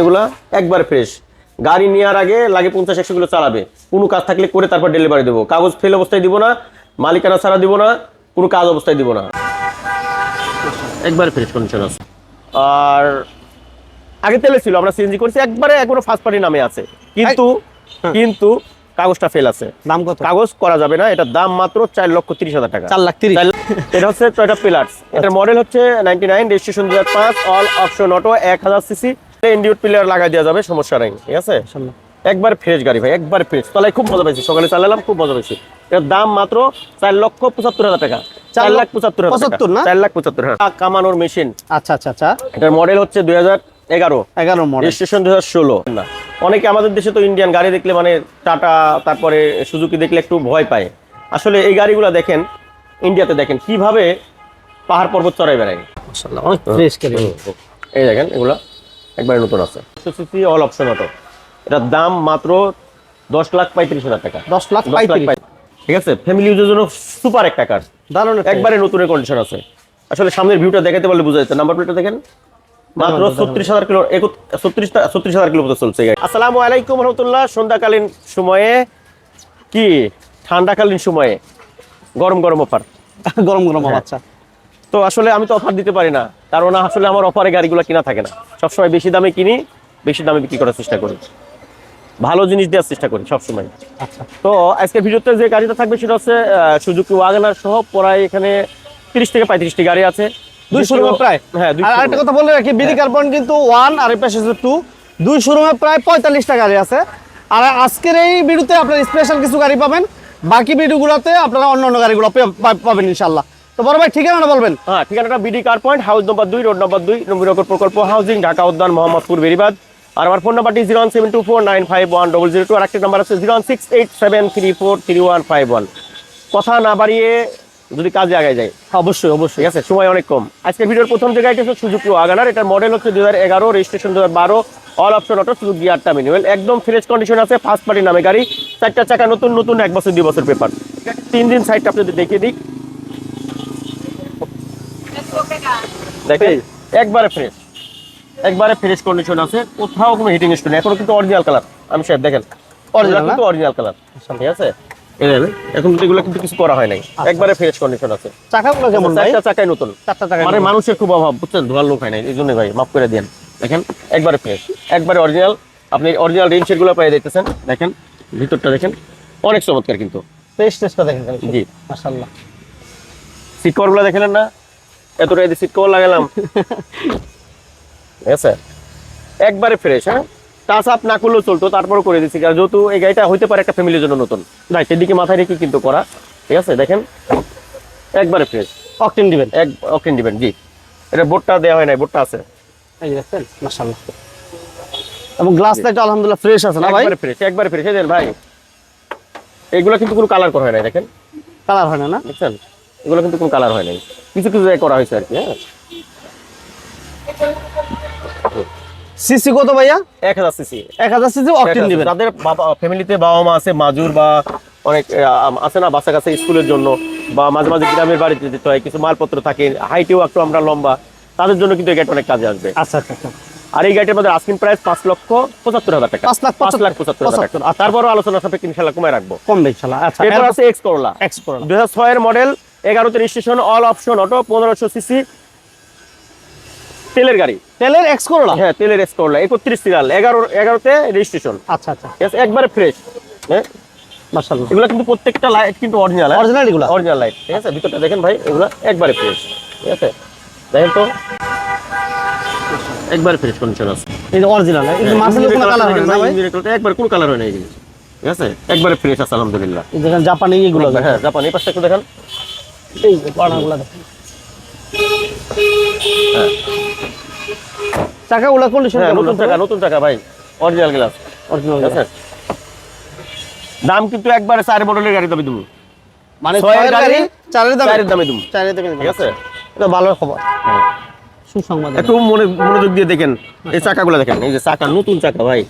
এগুলা একবার ফ্রেশ গাড়ি নেওয়ার আগে লাগে পঞ্চাশ একশো কিলো চালাবে। কোনো কাজ থাকলে করে তারপর ডেলিভারি দেবো। কাগজ ফেল অবস্থায় দিব না মালিকানা ছাড়া দিব না কোনো কাজ অবস্থায় দিব না। একবার ফ্রেশ কন্ডিশন আছে। আর আগে তেলে ছিল আমরা সিএনজি করছি একবারে একবারে ফার্স্ট পার্টি নামে আছে। কিন্তু কিন্তু কাগজটা ফেল আছে। দাম কত? কাগজ করা যাবে না এটার দাম মাত্র চার লক্ষ তিরিশ হাজার টাকা। চার লাখ তিরিশ। এটা হচ্ছে টয়টা পিলার্স এটার মডেল হচ্ছে নাইনটি নাইন রেজিস্ট্রেশন দু পাঁচ অল অপশন অটো এক হাজার সিসি ইন্ডিউট দেওয়া যাবে সমস্যা নেই ঠিক আছে? একবার ফ্রেশ গাড়ি ভাই একবার ফ্রেশ তাহলে খুব মজা পাইছি সকালে চালালাম খুব মজা পাইছি। এর দাম মাত্র চার লক্ষ পঁচাত্তর হাজার টাকা। চার লাখ পঁচাত্তর পঁচাত্তর না? চার লাখ পঁচাত্তর হাজার কামানোর মেশিন। আচ্ছা আচ্ছা আচ্ছা। এটার মডেল হচ্ছে দুই হাজার এগারো। এগারো মডেল রেজিস্ট্রেশন হাজার ষোলো। না। অনেকে আমাদের দেশে তো ইন্ডিয়ান গাড়ি দেখলে মানে টাটা তারপরে সুজুকি দেখলে একটু ভয় পায়। আসলে এই গাড়িগুলো দেখেন ইন্ডিয়াতে দেখেন কীভাবে পাহাড় পর্বত চড়াই বেড়ায়। অনেক ফ্রেশ এই দেখেন এগুলো। একবারে নতুন আছে। সিসি অল অপশন অটো এটার দাম মাত্র দশ লাখ পঁয়ত্রিশ হাজার টাকা। দশ লাখ ঠিক আছে? ফ্যামিলি ইউজের জন্য সুপার একটা কার দারুণ একবারে নতুনের কন্ডিশন আছে। আসলে সামনের ভিউটা দেখাতে পারলে বোঝা যাচ্ছে। নাম্বার প্লেটটা দেখেন। মাত্র ছত্রিশ হাজার কিলো ছত্রিশ ছত্রিশ হাজার কিলোমিটার চলছে আসসালামু আলাইকুম রহমতুল্লাহ। সন্ধ্যাকালীন সময়ে কি? ঠান্ডাকালীন সময়ে গরম গরম অফার। গরম গরম হ্যাঁ। আচ্ছা। তো আসলে আমি তো অফার দিতে পারি না। কারণ আসলে আমার অফারে গাড়িগুলো কিনা থাকে না। সবসময় বেশি দামে কিনি বেশি দামে বিক্রি করার চেষ্টা করি। ভালো জিনিস দেওয়ার চেষ্টা করি সবসময়। আচ্ছা। তো আজকে ভিডিওতে যে গাড়িটা থাকবে সেটা হচ্ছে সুজুকি ওয়াগনার সহ প্রায় এখানে তিরিশ থেকে পঁয়ত্রিশটি গাড়ি আছে। দুই শোরুমে প্রায়? হ্যাঁ আর আরেকটা কথা বলে রাখি বিডি কার্বন কিন্তু ওয়ান আর পাশে টু দুই শোরুমে প্রায় পঁয়তাল্লিশটা গাড়ি আছে। আর আজকের এই ভিডিওতে আপনারা স্পেশাল কিছু গাড়ি পাবেন। বাকি ভিডিওগুলোতে আপনারা অন্য অন্য গাড়িগুলো পাবেন ইনশাল্লাহ বড় ভাই ঠিকানা বলবেন? হ্যাঁ ঠিকানাটা BD car point house number দুই রোড নম্বর দুই নবীনগর প্রকল্প হাউজিং ঢাকা উদ্যান মোহাম্মদপুর বেরিবাদ। আর আমার ফোন নাম্বারটি zero one seven two four nine five one double zero two আর একটা নাম্বার আছে zero one six eight seven three four three one five one কথা না বাড়িয়ে যদি কাজে আগায় যায়। অবশ্যই অবশ্যই। ঠিক আছে সময় অনেক কম। আজকে ভিডিওর প্রথম যে গাড়িটা হচ্ছে সুজুকি ওয়াগানার এটার মডেল হচ্ছে দুই হাজার এগারো রেজিস্ট্রেশন দু হাজার বারো অল অপশন অটো সুজুকি গিয়ারটা ম্যানুয়াল একদম ফ্রেশ কন্ডিশন আছে ফার্স্ট পার্টি নামে গাড়ি চারটা চাকা নতুন নতুন এক বছর দুই বছর পেপার তিন দিন সাইডটা আপনাদের দেখিয়ে দিই। দেখেন একবারে ফ্রেশ একবারে ফ্রেশ কন্ডিশন আছে। কোথাও কোনো হিটিং স্টোন এখনও কিন্তু অরিজিনাল কালার আমি স্যার দেখেন। অরিজিনাল কিন্তু অরিজিনাল কালার ঠিক আছে? এখন এগুলো কিন্তু কিছু করা হয় নাই। একবারে ফ্রেশ কন্ডিশন আছে। চাকাগুলো কেমন ভাই? চাকাই নতুন। মানে মানুষের খুব অভাব বুঝছেন? ধোয়ার লোক হয় এই জন্যই ভাই মাফ করে দেন। দেখেন একবারে ফ্রেশ একবারে অরিজিনাল আপনি অরিজিনাল রেঞ্জগুলো পেয়ে দিতেছেন দেখেন ভিতরটা দেখেন অনেক চমৎকার কিন্তু। টেস্টটা দেখেন জি। মাশাআল্লাহ। সিট কভার দেখলেন না? এতটা এদিকে সিট কভার লাগালাম। ঠিক আছে? একবারে ফ্রেশ হ্যাঁ? টাচ আপ না করলেও চলতো তারপরও করে দিচ্ছি কারণ যেহেতু এই গাড়িটা হইতে পারে একটা ফ্যামিলির জন্য নতুন। রাইট এদিকে মাথায় রেখে কিন্তু করা। ঠিক আছে দেখেন? একবারে ফ্রেশ অকটেন দিবেন? এক অকেন দিবেন জি। এটা বোর্ডটা দেওয়া হয় নাই বোর্ডটা আছে। এই যে দেখছেন? মাশাআল্লাহ। এবং আলহামদুলিল্লাহ ফ্রেশ আছে না ভাই? একবারে ফ্রেশ একবারে ফ্রেশ দেন ভাই এগুলো কিন্তু কোনো কালার করা হয় নাই দেখেন। কালার হয় না না? এগুলো কিন্তু কোনো কালার হয় নাই। কিছু কিছু করা হয়েছে আর কি হ্যাঁ। সিসি কত ভাইয়া? এক হাজার সিসি। এক হাজার সিসি অকটেন দিবেন। যাদের ফ্যামিলিতে বাবা মা আছে মাজুর বা অনেক আছে না বাচ্চা কাছে স্কুলের জন্য বা মাঝে মাঝে গ্রামের বাড়িতে যেতে হয় কিছু মালপত্র থাকে হাইটেও একটু আমরা লম্বা তাদের জন্য কিন্তু এই অনেক কাজে আসবে। আচ্ছা আচ্ছা আচ্ছা। আর এই গাড়িটার মধ্যে আস্কিং প্রাইস পাঁচ লক্ষ পঁচাত্তর হাজার টাকা। পাঁচ লাখ পাঁচ লাখ পঁচাত্তর হাজার টাকা। তারপরও আলোচনা সাপেক্ষে ইনশাল্লাহ কমায় রাখব। আচ্ছা এরপর আছে এক্স করলা এক্স করো দুই হাজার ছয়ের মডেল এগারোতে রেজিস্ট্রেশন অল অপশন অটো পনেরোশো সিসি তেলের গাড়ি। তেলের এক্স করোলা হ্যাঁ তেলের এক্স করলা একত্রিশ সিরিয়াল এগারো এগারোতে রেজিস্ট্রেশন আচ্ছা আচ্ছা। একবারে ফ্রেশ হ্যাঁ? মাশাআল্লাহ। এগুলো কিন্তু প্রত্যেকটা লাইট কিন্তু অরিজিনাল অরিজিনাল এগুলা? অরিজিনাল লাইট ঠিক আছে? ভিতরটা দেখেন ভাই এগুলো একবারে ফ্রেশ ঠিক আছে? দেখেন তো। একবারে ফ্রেশ কন্ডিশন আছে। এই যে অরিজিনাল কিন্তু মার্সেলের কোনো কালার হয় না ভাই একবার কোনো কালার হয় না এই জিনিস ঠিক আছে? একবারে ফ্রেশ আছে আলহামদুলিল্লাহ। দেখেন জাপানি এগুলো হ্যাঁ জাপান পাশটা একটু দেখেন। এই যে বানাগুলো দেখেন চাকাগুলো কন্ডিশন হ্যাঁ নতুন টাকা নতুন টাকা ভাই অরিজিনাল গ্লাস অরিজিনাল দাম কিন্তু একবারে চার মডেলের গাড়ি দামে দেবো। মানে ছয়ের গাড়ি চারের দামে চারের দামে দেবো। চারের দামে ঠিক আছে? এটা ভালো খবর। হ্যাঁ। সুসংবাদ। একটু মনে মনোযোগ দিয়ে দেখেন এই চাকাগুলো দেখেন এই যে চাকা নতুন চাকা ভাই।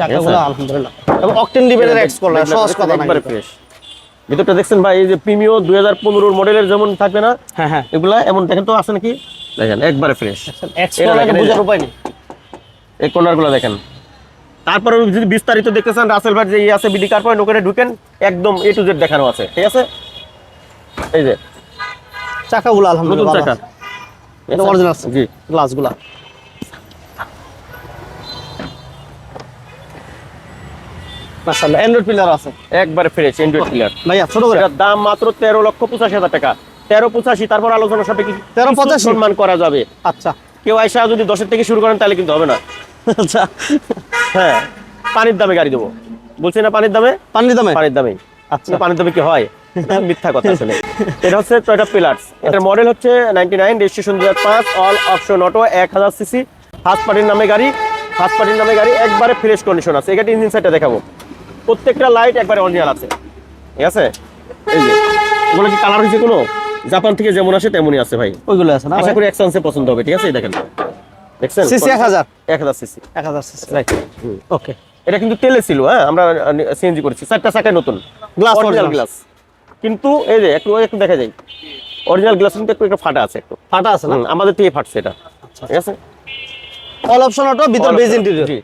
চাকাগুলো আলহামদুলিল্লাহ। এবং অকটেন ডিবেনের এক্স করলা সহজ কথা একবারে ফ্রেশ ভিতরটা দেখছেন ভাই এই যে প্রিমিও দুই হাজার পনেরোর মডেলের যেমন থাকবে না হ্যাঁ হ্যাঁ। এগুলা এমন দেখেন তো আছে নাকি? দেখেন একবারে ফ্রেশ এই বোঝার উপায় নেই। এই কর্নারগুলো দেখেন। তারপরে যদি বিস্তারিত দেখতে চান রাসেল ভাই যে ইয়ে আছে বিডি কার পয়েন্ট ওখানে ঢুকেন একদম এ টু জেড দেখানো আছে ঠিক আছে? এই যে। চাকাগুলো নতুন আলহামদুলিল্লাহ চাকা। এটা অরিজিনাল জি। গ্লাসগুলা মাশাআল্লাহ অ্যান্ড্রয়েড পিলার আছে। একবারে ফ্রেশ প্লেয়ার ভাইয়া ছোট করে। দাম মাত্র তেরো লক্ষ পঁচাশি হাজার টাকা। তেরো পঁচাশি তারপর আলোচনা সাপেক্ষে কিছু 13,85 সম্মান করা যাবে। আচ্ছা। কেউ যদি দশের থেকে শুরু করেন তাহলে কিন্তু হবে না। আচ্ছা। হ্যাঁ পানির দামে গাড়ি দেবো। বলছি না পানির দামে? পানি দামে? পানির দামে। আচ্ছা। পানির দামে কি হয়? মিথ্যা কথা আসলে। এটা হচ্ছে টয়টা পিলার্স এটার মডেল হচ্ছে নাইনটি নাইন রেজিস্ট্রেশন দু পাঁচ অল অপশন অটো এক হাজার সিসি ফার্স্ট পার্টির নামে গাড়ি। ফার্স্ট পার্টির নামে গাড়ি একবারে ফ্রেশ কন্ডিশন আছে। এখানে ইঞ্জিন সাইডটা দেখাবো। প্রত্যেকটা লাইট একবারে অরিজিনাল আছে। ঠিক আছে? এই যে এগুলো কি কালার হয়েছে কোনো? জাপান থেকে যেমন আসে তেমনই আছে ভাই। ওইগুলো আছে না আশা করি এক্সেন্সে পছন্দ হবে ঠিক আছে? এই দেখেন। দেখছেন? সিসি এক হাজার। এক হাজার সিসি। এক হাজার সিসি। রাইট ওকে এটা কিন্তু তেলে ছিল হ্যাঁ? আমরা সিএনজি করেছি। চারটা চাকায় নতুন। গ্লাস অরিজিনাল গ্লাস কিন্তু এই যে একটু একটু দেখা যায়। অরিজিনাল গ্লাস কিন্তু একটু একটু ফাটা আছে একটু। ফাটা আছে না? আমাদের থেকে ফাটছে এটা। ঠিক আছে? অল অপশন অটো ভিতর বেজ ইন্টেরিয়র জি ঠিক আছে।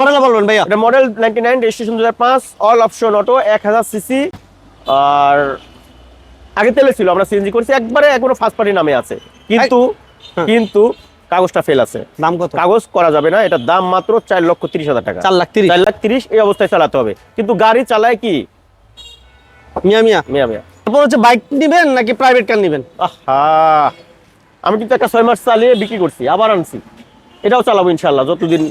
মডেল বলবেন ভাইয়া এটা মডেল নাইনটি নাইন রেজিস্ট্রেশন দু পাঁচ অল অপশন অটো এক হাজার সিসি আর আগে তেলে ছিল আমরা সিএনজি করেছি একবারে এখনও ফার্স্ট পার্টি নামে আছে। কিন্তু হ্যাঁ। কিন্তু কাগজটা ফেল আছে। দাম কত? কাগজ করা যাবে না এটার দাম মাত্র চার লক্ষ তিরিশ হাজার টাকা। চার লাখ তিরিশ? চার লাখ তিরিশ এই অবস্থায় চালাতে হবে। কিন্তু গাড়ি চালায় কি? মিয়া মিয়া। মিয়া মিয়া। তারপর হচ্ছে বাইক নিবেন নাকি প্রাইভেট কার নিবেন? আহা! আমি কিন্তু একটা ছয় মাস চালিয়ে বিক্রি করছি আবার আনছি। এটাও চালাবো ইনশাল্লাহ যতদিন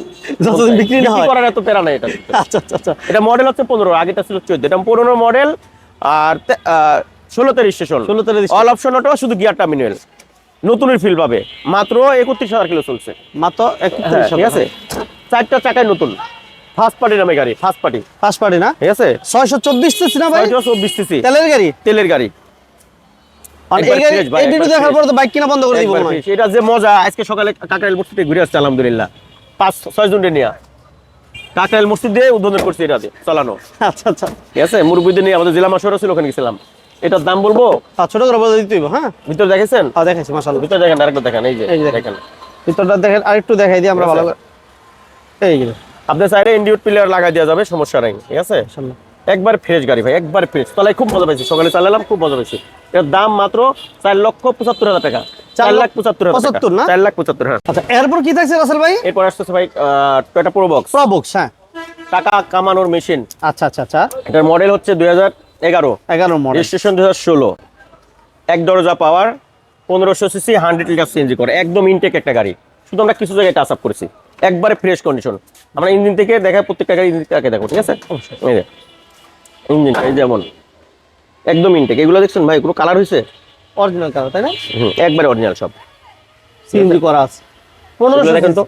যতদিন বিক্রি না হয়। করার এত প্যারা নাই এটা আচ্ছা আচ্ছা আচ্ছা। এটা মডেল হচ্ছে পনেরো আগেটা ছিল চোদ্দ। এটা পনেরো মডেল আর ষোলোতে রেজিস্ট্রেশন 16 তে registration। অল অপশন ওটা শুধু গিয়ারটা মিনুয়াল নতুনের ফিল পাবে। মাত্র একত্রিশ হাজার কিলো চলছে। মাত্র হ্যাঁ, একত্রিশ ঠিক আছে? চারটা চাকায় নতুন। ফার্স্ট পার্টি নামে গাড়ি ফার্স্ট পার্টি ফার্স্ট পার্টি না? ঠিক আছে? ছয়শো চব্বিশ সিসি না ভাই? চব্বিশ সিসি তেলের গাড়ি? তেলের গাড়ি। এই গাড়ি fresh ভাই, এই ভিডিও দেখার fresh। তো বাইক কিনা বন্ধ করে দিব একবার fresh। এটা যে মজা আজকে সকালে কাকরাইল মসজিদ ঘুরে আসছে আলহামদুলিল্লাহ। পাঁচ ছয় জন নিয়ে। কাকরাইল মসজিদ দিয়ে উদ্বোধন করছি এটা চালানো। আচ্ছা আচ্ছা। ঠিক আছে? মুরব্বীদের নিয়ে আমাদের জেলা মাসুরা ছিল ওখানে গেছিলাম। এটার দাম বলব? আর ছোট করে বলে দিতে হ্যাঁ? ভিতর দেখেছেন? হ্যাঁ দেখাইছি মাশাআল্লাহ। ভিতর দেখেন আরেকটা দেখেন এই যে দেখেন। ভিতরটা দেখেন আরেকটু দেখাই দিই আমরা ভালো আছে। করে। এই গেল আপনার সাইডে ইন্ডিউট প্লেয়ার লাগাই দেওয়া যাবে সমস্যা নাই ঠিক আছে? একবার ফ্রেশ গাড়ি ভাই একবার ফ্রেশ। তলায় খুব মজা পাইছি সকালে চালালাম খুব মজা পাইছি। এর দাম মাত্র চার লক্ষ পঁচাত্তর হাজার টাকা। চার লাখ পঁচাত্তর হাজার পঁচাত্তর না? চার লাখ পঁচাত্তর হ্যাঁ আচ্ছা এরপর কি থাকছে রাসেল ভাই? এরপর আসতেছে ভাই টয়টা প্রবক্স হ্যাঁ। টাকা কামানোর মেশিন আচ্ছা আচ্ছা আচ্ছা। এটার মডেল হচ্ছে দুই হাজার এগারো। এগারো মডেল রেজিস্ট্রেশন দু হাজার ষোলো। এক দরজা পাওয়ার পনেরোশো সিসি হান্ড্রেড লিটার সিএনজি করে একদম ইনটেক একটা গাড়ি। শুধু আমরা কিছু জায়গায় টাচ আপ করেছি। একবারে ফ্রেশ কন্ডিশন আমরা ইঞ্জিন থেকে দেখাই প্রত্যেকটা গাড়ি ইঞ্জিন থেকে দেখো ঠিক আছে? ইঞ্জিন এই যেমন। একদম ইনটেক এগুলো দেখছেন ভাই এগুলো কালার হয়েছে অরিজিনাল কালার তাই না? হুম একবারে অরিজিনাল সব। সিএনজি করা আছে। পনেরোশো দেখেন তো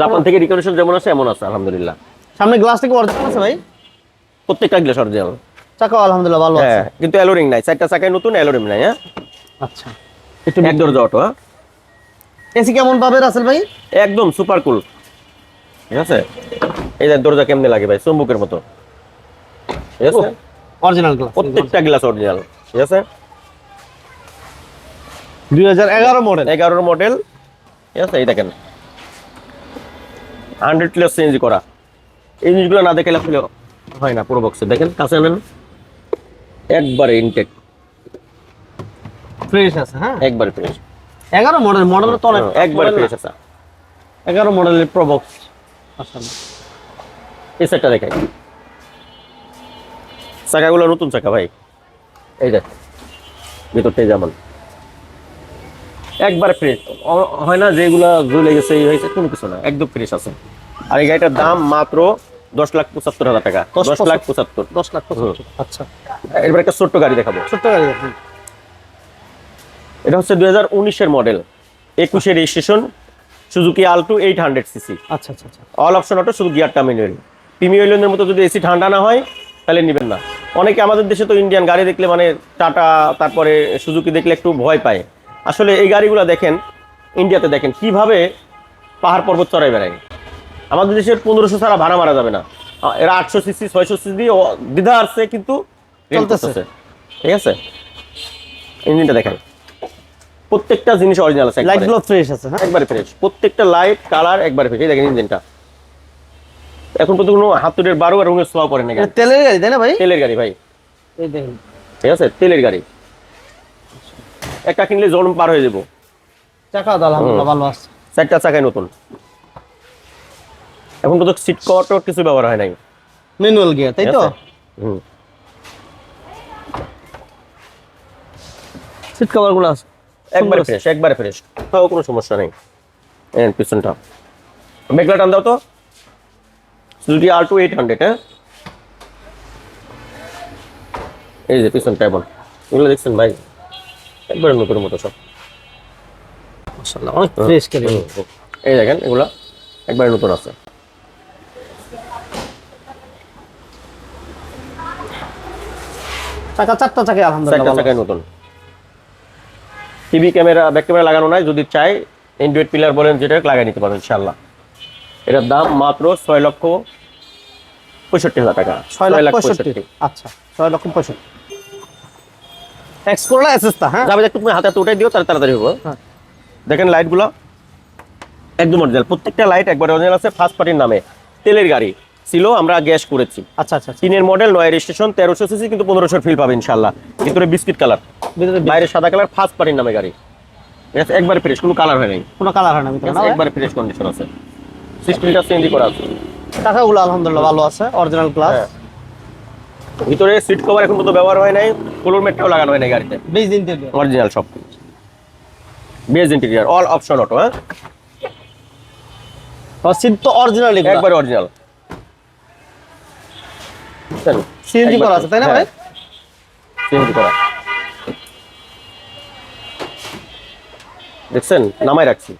জাপান থেকে রিকন্ডিশন যেমন আছে এমন আছে আলহামদুলিল্লাহ। সামনে গ্লাস থেকে অরিজিনাল আছে ভাই? প্রত্যেকটা গ্লাস অরিজিনাল চাকাও আলহামদুলিল্লাহ ভালো আছে। হ্যাঁ কিন্তু অ্যালোরিং নাই। চারটা চাকায় নতুন অ্যালোরিং নাই হ্যাঁ? আচ্ছা। একটু এক দরজা অটো হ্যাঁ? এসি কেমন পাবে রাসেল ভাই? একদম সুপার কুল ঠিক আছে? এই দরজা কেমনে লাগে ভাই? চুম্বুকের মতো। ঠিক আছে? অরিজিনাল গ্লাস প্রত্যেকটা গ্লাস অরিজিনাল ঠিক আছে? দুই হাজার এগারো মডেল এগারোর মডেল ঠিক আছে? এই দেখেন। হান্ড্রেড প্লাস চেঞ্জ করা। এই জিনিসগুলো না দেখে আসলে হয় না পুরো বক্সে দেখেন কাছে আনেন। একবারে ইনটেক ফ্রেশ আছে হ্যাঁ? একবারে ফ্রেশ এগারো মডেল মডেলের তো অনেক একবারে ফ্রেশ আছে। এগারো মডেলের প্রবক্স এই সেটটা দেখাই। চাকাগুলো নতুন চাকা ভাই। এই দেখ ভিতরটাই যেমন একবার ফ্রেশ হয় না যেগুলা জ্বলে গেছে এই হয়েছে কোনো কিছু না একদম ফ্রেশ আছে। আর এই গাড়িটার দাম মাত্র দশ লাখ পঁচাত্তর হাজার টাকা। দশ লাখ পঁচাত্তর। দশ লাখ আচ্ছা। এবার একটা ছোট্ট গাড়ি দেখাবো। ছোট্ট গাড়ি দেখুন এটা হচ্ছে দুই হাজার উনিশের মডেল একুশে registration Suzuki alto eight hundred CC আচ্ছা আচ্ছা অল অপশন অটো শুধু গিয়ারটা ম্যানুয়াল প্রিমিয়ার মতো যদি এসি ঠান্ডা না হয় তাহলে নেবেন না। অনেকে আমাদের দেশে তো ইন্ডিয়ান গাড়ি দেখলে মানে টাটা তারপরে সুজুকি দেখলে একটু ভয় পায়। আসলে এই গাড়িগুলো দেখেন ইন্ডিয়াতে দেখেন কীভাবে পাহাড় পর্বত চড়াই বেড়ায়। আমাদের দেশের পনেরোশো ছাড়া ভাড়া মারা যাবে না। এরা আটশো সিসি ছয়শো সিসি দিয়ে দ্বিধা আসছে কিন্তু চলতেছে। ঠিক আছে? ইঞ্জিনটা দেখেন। প্রত্যেকটা জিনিস অরিজিনাল আছে লাইট একবারে। ফ্রেশ আছে হ্যাঁ? একবারে ফ্রেশ প্রত্যেকটা লাইট কালার একবারে ফ্রেশ এই দেখেন ইঞ্জিনটা এখন পর্যন্ত কোনো হাতুড়ের বারো আর রঙের সোয়া পড়ে না তেলের গাড়ি তাই না ভাই? তেলের গাড়ি ভাই। এই দেখেন। ঠিক আছে? তেলের গাড়ি। একটা কিনলে জন্ম পার হয়ে যাব। চাকা আলহামদুলিল্লাহ ভালো আছে। চারটা চাকায় নতুন। এখন পর্যন্ত সিট কভার কিছু ব্যবহার হয় নাই। ম্যানুয়াল গিয়ার তাই তো? আছে? হুম। সিট কভারগুলো আছে। একবারে ফ্রেশ একবারে ফ্রেশ তাও কোনো সমস্যা নেই। পিছনটা। মেঘলা টান দাও তো। সুজুকি আর টু এইট হান্ড্রেড হ্যাঁ? এই যে পিছনটা এমন এগুলো দেখছেন ভাই? একবারে নতুন মতো সব। অনেক ফ্রেশ হুম। এই দেখেন এগুলা একবারে নতুন আছে। চাকা চারটা চাকা আলহামদুলিল্লাহ নতুন। টিভি ক্যামেরা ব্যাক ক্যামেরা লাগানো নাই যদি চাই অ্যান্ড্রয়েড পিলার বলেন যেটা লাগাই নিতে পারবেন ইনশাল্লাহ এটার দাম মাত্র ছয় লক্ষ পঁয়ষট্টি হাজার টাকা। ছয় লাখ পঁয়ষট্টি। আচ্ছা ছয় লক্ষ পঁয়ষট্টি। এক্সকোলা এসএসটা হ্যাঁ? যাবে একটু তুমি হাতে হাতে উঠাই দিও তাহলে তাড়াতাড়ি হব। হ্যাঁ। দেখেন লাইটগুলো একদম অরিজিনাল প্রত্যেকটা লাইট একবার অরিজিনাল আছে ফার্স্ট পার্টির নামে। তেলের গাড়ি ছিল আমরা গ্যাস করেছি। আচ্ছা আচ্ছা আচ্ছা। তিনের মডেল নয় রেজিস্ট্রেশন তেরোশো সিসি কিন্তু পনেরোশোর ফিল পাবে ইনশাল্লাহ ভিতরে বিস্কিট কালার বাইরে সাদা কালার ফার্স্ট পার্টির নামে গাড়ি। একবার ফ্রেশ কোনো কালার হয় নাই। কোনো কালার হয় না? একবার ফ্রেশ কন্ডিশন আছে। করা আছে। চাকাগুলো আলহামদুলিল্লাহ ভালো আছে অরিজিনাল হ্যাঁ। ভিতরে সিট কভার এখন পর্যন্ত ব্যবহার হয় নাই ফ্লোর ম্যাটটাও লাগানো হয় নাই গাড়িতে। বেজ ইন্টেরিয়র অরিজিনাল সব beige interior all option auto হ্যাঁ? সিট তো অরিজিনাল একবার অরিজিনাল সিএনজি করা আছে তাই না ভাই? সিএনজি করা। দেখছেন? নামাই রাখছি।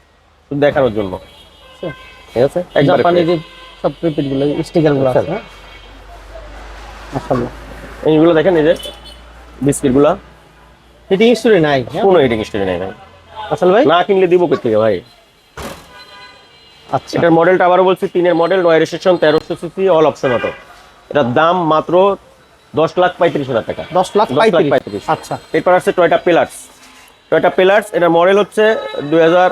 দেখানোর জন্য। ঠিক আছে? জাপানি যে সব প্রিপেডগুলো স্টিকারগুলো আছে। হ্যাঁ? মাশাআল্লাহ। এইগুলো দেখেন এই যে বিস্কিটগুলা। হিটিং হিস্টোরি নাই হ্যাঁ? কোনো হিটিং স্টোরি নাই ভাই। আসল ভাই? না কিনলে দিব থেকে ভাই? আচ্ছা। এটার মডেলটা আবারও বলছি তিনের মডেল নয় রেজিস্ট্রেশন তেরোশো সিসি অল অপশন অটো এটার দাম মাত্র দশ লাখ পঁয়ত্রিশ হাজার টাকা। দশ লাখ দশ লাখ পঁয়ত্রিশ। আচ্ছা। এরপর আছে টয়টা পিলার্স টয়টা পিলার্স এটার মডেল হচ্ছে দুই হাজার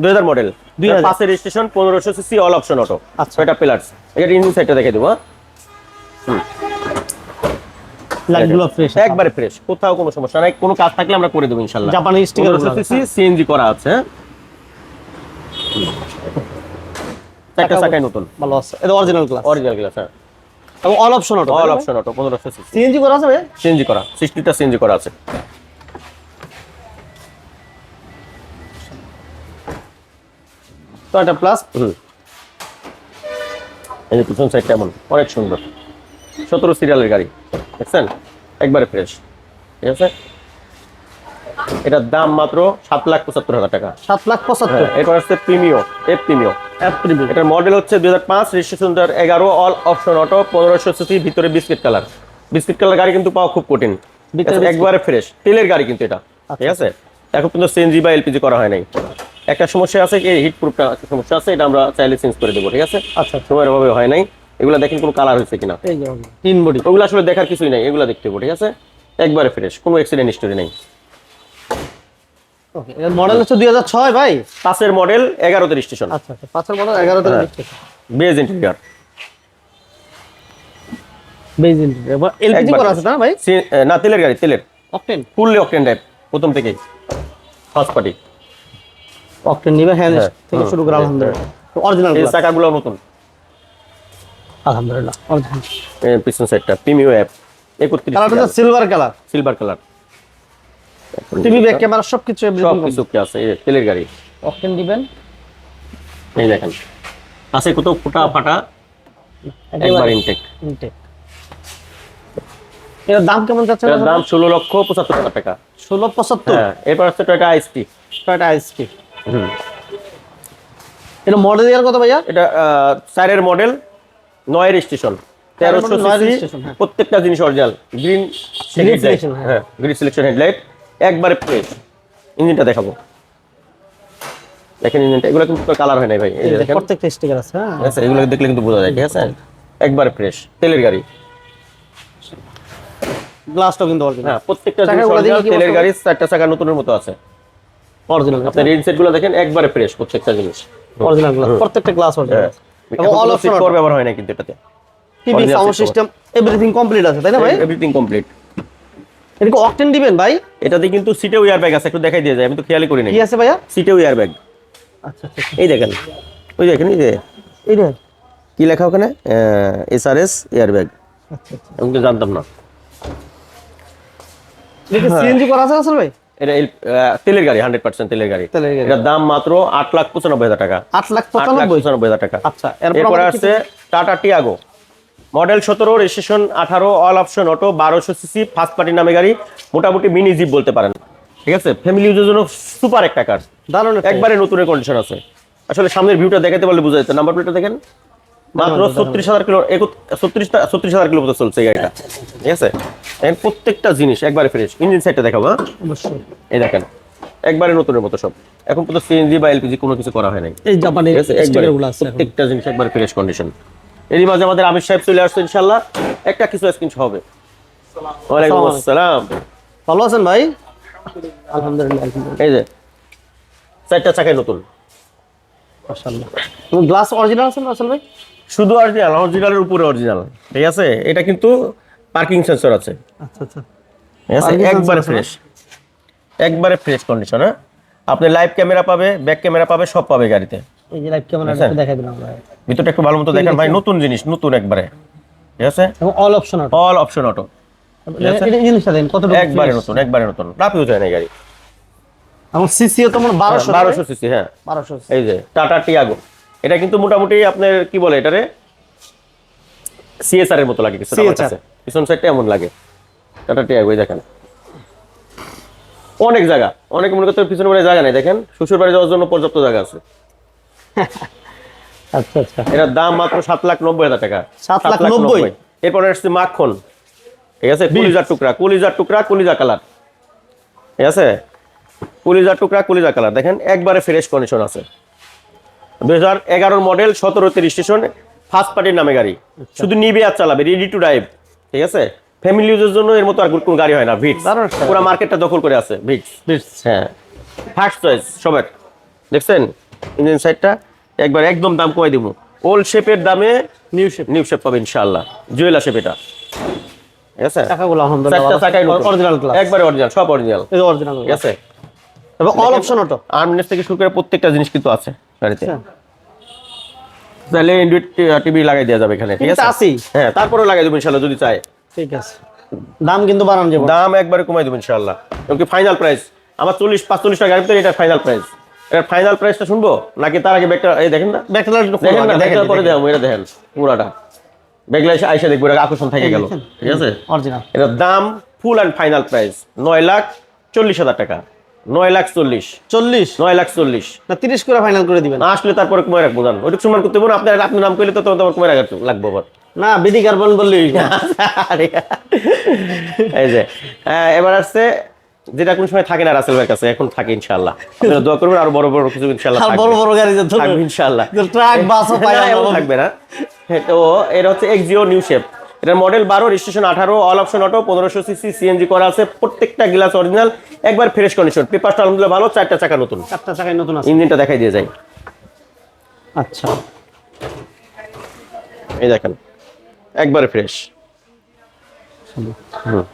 দুই হাজার মডেল 2000 রেজিস্ট্রেশন পনেরোশো সিসি অল অপশন অটো আচ্ছা। টয়টা পিলার্স এটা ইঞ্জিন সাইডটা দেখে দেবো ফ্রেশ একবারে ফ্রেশ কোথাও কোনো সমস্যা নাই। কোনো কাজ থাকলে আমরা করে দেবো ইনশাল্লাহ। জাপানি স্টিকার সিসি সিএনজি করা আছে। হ্যাঁ? চারটা নতুন। ভালো আছে। এটা অরিজিনাল ক্লাস অরিজিনাল গ্লাস হ্যাঁ। এবং all option auto all option auto পনেরোশো সিসি সিএনজি করা আছে সিএনজি করা। সিক্সটিটা সিএনজি করা আছে। টয়টা প্লাস এই যে পিছন সাইডটা এমন অনেক সুন্দর। সতেরো সিরিয়ালের গাড়ি দেখছেন? একবারে ফ্রেশ ঠিক আছে? এটার দাম মাত্র সাত লাখ পঁচাত্তর হাজার টাকা। সাত লাখ পঁচাত্তর। এরপর আসছে Premio F Premio app preview এটার মডেল হচ্ছে দুই হাজার পাঁচ রেজিস্ট্রেশন এগারো অল অপশন অটো পনেরোশো সিসি ভিতরে বিস্কিট কালার বিস্কিট কালার গাড়ি কিন্তু পাওয়া খুব কঠিন। আচ্ছা, একবারে ফ্রেশ তেলের গাড়ি কিন্তু এটা। ঠিক আছে? এখন পর্যন্ত সিএনজি বা এলপিজি করা হয় নাই। একটা সমস্যা আছে এই হিট প্রুফটা সমস্যা আছে এটা আমরা চাইলে চেঞ্জ করে দেবো ঠিক আছে? আচ্ছা সময়ের অভাবে হয় নাই। এগুলো দেখেন কোনো কালার হয়েছে কিনা। তিন বডি ওগুলো আসলে দেখার কিছুই নাই এগুলো দেখতে হবে ঠিক আছে? একবারে ফ্রেশ কোনো অ্যাক্সিডেন্ট হিস্টোরি নেই। মডেল হচ্ছে দুই হাজার ছয় ভাই? পাঁচের মডেল এগারোতে স্টেশন আচ্ছা আচ্ছা পাঁচের মডেল এগারোতে। Beige interior beige interior LPG একবার করা আছে না ভাই? না তেলের গাড়ি তেলের। অকটেন ফুললি অকটেন টাইপ প্রথম থেকেই। ফার্স্ট পার্টি অকটেন নিবে হ্যান্ড হ্যাঁ, থেকে শুরু করে আলহামদুলিল্লাহ। অরিজিনাল এই চাকাগুলো নতুন। আলহামদুলিল্লাহ অরিজিনাল পিছন সাইডটা প্রিমিও অ্যাপ একত্রিশ কালারটা silver colour silver colour TV back camera সবকিছু সব এভরিথিং কিছু কি আছে? এই তেলের গাড়ি। অকটেন দিবেন এই দেখেন। আছে কোথাও ফুটা ফাটা। একবার ইনটেক ইনটেক এর দাম কেমন যাচ্ছে? এটার দাম ষোলো লক্ষ পঁচাত্তর হাজার টাকা। ষোলো পঁচাত্তর? হ্যাঁ এরপর আছে টয়টা আইসটি টয়টা আইসটি হুম এটা মডেল ইয়ার কত ভাইয়া? এটা চারের মডেল নয়ের স্টেশন তেরোশো হ্যাঁ। প্রত্যেকটা জিনিস অরিজিনাল গ্রিন হ্যাঁ। গ্রিন সিলেকশন হেডলাইট একবারে ফ্রেশ ইঞ্জিনটা দেখাবো। দেখেন ইঞ্জিনটা এগুলো কিন্তু কালার হয় নাই ভাই। এই যে দেখেন। প্রত্যেকটা স্টিকার আছে হ্যাঁ। এগুলো দেখলে কিন্তু বোঝা যায় ঠিক আছে? একবারে ফ্রেশ তেলের গাড়ি। গ্লাসটাও কিন্তু অরিজিনাল হ্যাঁ প্রত্যেকটা জিনিস তেলের গাড়ি চারটা চাকা নতুনের মতো আছে। অরিজিনাল আপনার রিনসেটগুলো দেখেন একবারে ফ্রেশ প্রত্যেকটা জিনিস। অরিজিনাল গ্লাস প্রত্যেকটা গ্লাস অরিজিনাল হ্যাঁ। এবং অল অপশন ব্যবহার হয় না কিন্তু এটাতে। TV sound system everything complete আছে তাই না ভাই? এভরিথিং কমপ্লিট এটা কি অকটেন দিবেন ভাই? এটাতে কিন্তু সিটেও এয়ার ব্যাগ আছে একটু দেখাই দিয়ে যায় আমি তো খেয়ালই করি নাই। কি আছে ভাইয়া? সিটেও এয়ার ব্যাগ আচ্ছা এই দেখেন ওই দেখেন এই যে। এইটা কি লেখা ওখানে? এসআরএস এয়ার ব্যাগ আমি তো জানতাম না। সিএনজি করা আছে আসলে ভাই? এটা তেলের গাড়ি হান্ড্রেড পার্সেন্ট তেলের গাড়ি। এটার দাম মাত্র আট লাখ পঁচানব্বই হাজার টাকা। আট লাখ পঁচানব্বই পঁচানব্বই হাজার টাকা। আচ্ছা, এরপরে আসছে টাটা টিয়াগো মডেল সতেরো রেজিস্ট্রেশন আঠারো অল অপশন অটো বারোশো সিসি ফার্স্ট পার্টি নামে গাড়ি মোটামুটি মিনি জিপ বলতে পারেন। ঠিক আছে? ফ্যামিলি ইউজের জন্য সুপার একটা কার দারুণ একবারে নতুনের কন্ডিশন আছে। আসলে সামনের ভিউটা দেখাতে পারলে বোঝা যেত। নাম্বার প্লেটটা দেখেন। মাত্র ছত্রিশ হাজার কিলো ছত্রিশ ছত্রিশ হাজার কিলো মতো চলছে এই গাড়িটা। ঠিক আছে? এখন প্রত্যেকটা জিনিস একবারে ফ্রেশ ইঞ্জিন সাইডটা দেখাবো হ্যাঁ? এই দেখেন একবারে নতুনের মতো সব। এখন পর্যন্ত সিএনজি বা এলপিজি কোনো কিছু করা হয় নাই। এই জাপানি। প্রত্যেকটা জিনিস একবারে ফ্রেশ কন্ডিশন এরই মাঝে আমাদের আমির সাহেব চলে আসছে ইনশাল্লাহ একটা কিছু স্ক্রিন হবে। ওয়ালাইকুম আসসালামু আসসালাম। ভালো আছেন ভাই? আলহামদুলিল্লাহ আলহামদুলিল্লাহ। এই যে চারটা চাকায় নতুন। মাশাআল্লাহ। গ্লাস অরিজিনাল আছে না আসল ভাই? শুধু অরিজিনাল অরিজিনালের উপরে অরিজিনাল ঠিক আছে? এটা কিন্তু পার্কিং সেন্সর আছে। আচ্ছা আচ্ছা। ঠিক আছে? একবারে ফ্রেশ একবারে ফ্রেশ কন্ডিশন হ্যাঁ? আপনি লাইভ ক্যামেরা পাবে ব্যাক ক্যামেরা পাবে সব পাবে গাড়িতে। এই যে লাইভ ক্যামেরা। দেখাই দিলাম ভাই ভিতরটা একটু ভালো মতো দেখেন। ভাই নতুন জিনিস নতুন একবারে। ঠিক আছে? অল অপশন আছে? অল অপশন অটো একবারে নতুন একবারে নতুন। রাপিও যায় না গাড়ি। এবং সিসিও তো মানে 1200 বারোশো সিসি হ্যাঁ। 1200 এই যে টাটা টিয়াগো এটা কিন্তু মোটামুটি আপনার কি বলে এটারে? সিএসআর এর মতো লাগে কিছু আমার কাছে। পিছন সাইডটা এমন লাগে। টাটা টিয়াগো দেখেন। অনেক জায়গা। অনেক মনে করতে পিছনে মনে জায়গা নেই। দেখেন শ্বশুর বাড়ি যাওয়ার জন্য পর্যাপ্ত জায়গা আছে। আচ্ছা আচ্ছা। এটার দাম মাত্র সাত লাখ নব্বই হাজার টাকা। সাত লাখ নব্বই? এরপরে আসছে মাখন। ঠিক আছে? কলিজার টুকরা। কলিজার টুকরা কুলিজা কালার। ঠিক আছে? কলিজার টুকরা কলিজা কালার। দেখেন একবারে ফ্রেশ কন্ডিশন আছে। দুই হাজার এগারোর মডেল সতেরোতে রেজিস্ট্রেশন ফার্স্ট পার্টির নামে গাড়ি। শুধু নিবে আর চালাবে রেডি টু ড্রাইভ ঠিক আছে? ফ্যামিলি ইউজের জন্য এর মতো আর কোনো গাড়ি হয় না ভিট দারুণ একটা পুরো মার্কেটটা দখল করে আছে ভিট বেশ হ্যাঁ। ফার্স্ট চয়েস সবার। দেখছেন? ইঞ্জিন সাইডটা একবার একদম দাম কমাই দিব। ওল্ড শেপের দামে নিউ শেপ নিউ শেপ পাবে ইনশাআল্লাহ। জুয়েলা শেপ এটা। ঠিক আছে? টাকাগুলো আলহামদুলিল্লাহ অরিজিনাল গ্লাস একবারে অরিজিনাল সব অরিজিনাল এই অরিজিনাল ঠিক আছে? এবং অল অপশন অটো আর্মনেস থেকে শুরু করে প্রত্যেকটা জিনিস কিন্তু আছে। গাড়িতে। আচ্ছা। তাহলে টিভি লাগাই দেওয়া যাবে এখানে ঠিক আছে? আছেই। হ্যাঁ তারপরে লাগাই দেবো ইনশাআল্লাহ যদি চায়। ঠিক আছে। দাম কিন্তু বাড়ানো যাবে। দাম একবারে কমাই দেবো ইনশাআল্লাহ। এমনকি ফাইনাল প্রাইস আমার চল্লিশ পাঁচচল্লিশ টাকা গাড়িতে এটা ফাইনাল প্রাইস এটার ফাইনাল প্রাইসটা শুনব? নাকি তার আগে ব্যাগটা এই দেখেন না? ব্যাকলার দেখেন না দেখেন পরে দেখাবো এটা দেখেন পুরাটা। দেখলে এসে আইসা দেখব এটা আকর্ষণ থেকে গেল ঠিক আছে? অরিজিনাল এটার দাম ফুল অ্যান্ড ফাইনাল প্রাইস নয় লাখ চল্লিশ হাজার টাকা। নয় লাখ চল্লিশ। চল্লিশ? নয় লাখ চল্লিশ। না তিরিশ করে ফাইনাল করে দিবেন। আসলে তারপরে কমে রাখব জান ওইটুকু সম্মান করতে পারব আপনার আপনার নাম করলে তো তোমার কমে রাখা লাগবো আবার। না বিডি কার্বন বললেই এই যে হ্যাঁ, এবার আসছে যেটা কোন সময় থাকে না রাসেল ভাইয়ের কাছে এখন থাকে ইনশাআল্লাহ। আপনারা দোয়া করবেন আর বড় বড় কিছু ইনশাআল্লাহ আর বড় বড় গাড়ি থাকবে ইনশাআল্লাহ। ট্রাক বাসও থাকবে না। হ্যাঁ, তো এটা হচ্ছে এক্সিও নিউ শেপ এটার মডেল বারো রেজিস্ট্রেশন আঠারো অল অপশন অটো পনেরোশো সিসি সিএনজি করা আছে। প্রত্যেকটা গ্লাস অরিজিনাল একবার ফ্রেশ কন্ডিশন পেপারটা আলহামদুলিল্লাহ ভালো চারটা চাকা নতুন। চারটা চাকায় নতুন আছে। ইঞ্জিনটা দেখাই দিয়ে যায় আচ্ছা। এই দেখেন একবারে ফ্রেশ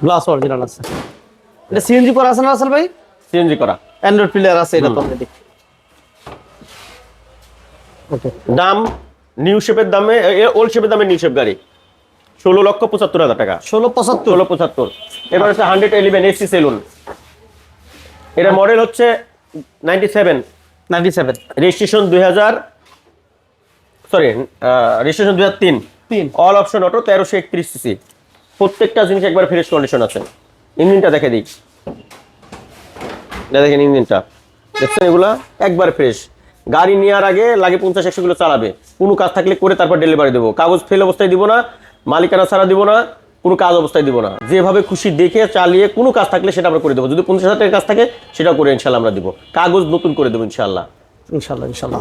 গ্লাস অরিজিনাল আছে। এটা সিএনজি করা আছে না আসল ভাই? সিএনজি করা। অ্যান্ড্রয়েড প্লেয়ার আছে এটা তো অলরেডি দাম নিউ শেপের দামে ওল্ড শেপের দামে নিউ শেপ গাড়ি। ষোলো লক্ষ পঁচাত্তর হাজার টাকা। ষোলো পঁচাত্তর। ষোলো পঁচাত্তর। এবার হচ্ছে হান্ড্রেড এলিভেন এসি সেলুন এটার মডেল হচ্ছে ninety seven ninety seven registration দুই হাজার সরি রেজিস্ট্রেশন দুই হাজার তিন। তিন। অল অপশন অটো তেরোশো একত্রিশ সিসি প্রত্যেকটা জিনিস একবার ফ্রেশ কন্ডিশন আছে। ইঞ্জিনটা দেখে দিই। এটা দেখেন ইঞ্জিনটা দেখছেন এগুলা? একবার ফ্রেশ গাড়ি নেওয়ার আগে লাগে পঞ্চাশ একশো কিলো চালাবে। কোনো কাজ থাকলে করে তারপর ডেলিভারি দেবো। কাগজ ফেল অবস্থায় দিব না। মালিকানা ছাড়া দিব না কোনো কাজ অবস্থায় দিব না। যেভাবে খুশি দেখে চালিয়ে কোনো কাজ থাকলে সেটা আমরা করে দেবো। যদি পঞ্চাশ হাজার টাকার কাজ থাকে সেটাও করে ইনশাল্লাহ আমরা দিব। কাগজ নতুন করে দেবো ইনশাল্লাহ ইনশাল্লাহ ইনশাল্লাহ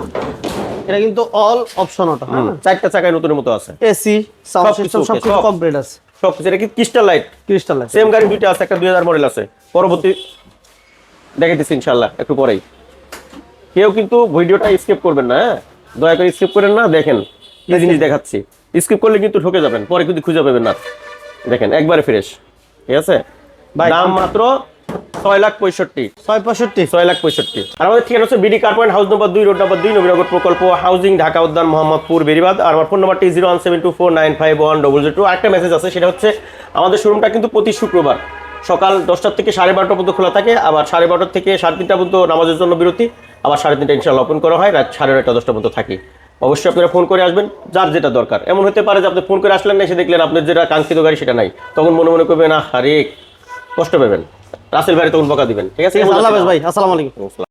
এটা কিন্তু অল অপশন ওটা চারটা চাকায় নতুনের মতো আছে। এসি সাউন্ড সবকিছু সিস্টেম সবকিছু কমপ্লিট আছে। সব কিছু এটা কি ক্রিস্টাল লাইট ক্রিস্টাল আছে সেম গাড়ি দুইটা আছে একটা দুই হাজার মডেল আছে। পরবর্তী দেখাইতেছি একটু পরেই। কেউ কিন্তু ভিডিওটা স্কিপ করবেন না হ্যাঁ? দয়া করে স্কিপ করেন না দেখেন। কি জিনিস দেখাচ্ছি। স্কিপ করলে কিন্তু ঠকে যাবেন পরে কিন্তু খুঁজে পাবেন না। দেখেন একবারে ফ্রেশ ঠিক আছে? দাম মাত্র ছয় লাখ পঁয়ষট্টি। ছয় পঁয়ষট্টি। ছয় লাখ পঁয়ষট্টি। আর আমাদের ঠিকানা হচ্ছে BD car point house number দুই রোড নম্বর দুই নবীনগর প্রকল্প হাউজিং ঢাকা উদ্যান মোহাম্মদপুর বেরিবাদ আর আমার ফোন নাম্বারটি zero one seven two four nine five one double zero two একটা মেসেজ আছে সেটা হচ্ছে আমাদের শোরুমটা কিন্তু প্রতি শুক্রবার সকাল দশটার থেকে সাড়ে বারোটা পর্যন্ত খোলা থাকে। আবার সাড়ে বারোটার থেকে সাড়ে তিনটা পর্যন্ত নামাজের জন্য বিরতি। আবার সাড়ে তিনটা ইনশাল্লাহ ওপেন করা হয় রাত সাড়ে নয়টা দশটা পর্যন্ত থাকি। অবশ্যই আপনারা ফোন করে আসবেন যার যেটা দরকার। এমন হতে পারে যে আপনি ফোন করে আসলেন না এসে দেখলেন আপনার যেটা কাঙ্ক্ষিত গাড়ি সেটা নাই। তখন মনে মনে করবেন আরে কষ্ট পাবেন। রাসেল ভাই তখন বকা দিবেন। ঠিক আছে? আল্লাহ ভাই আসসালামু আলাইকুম। আসসালাম।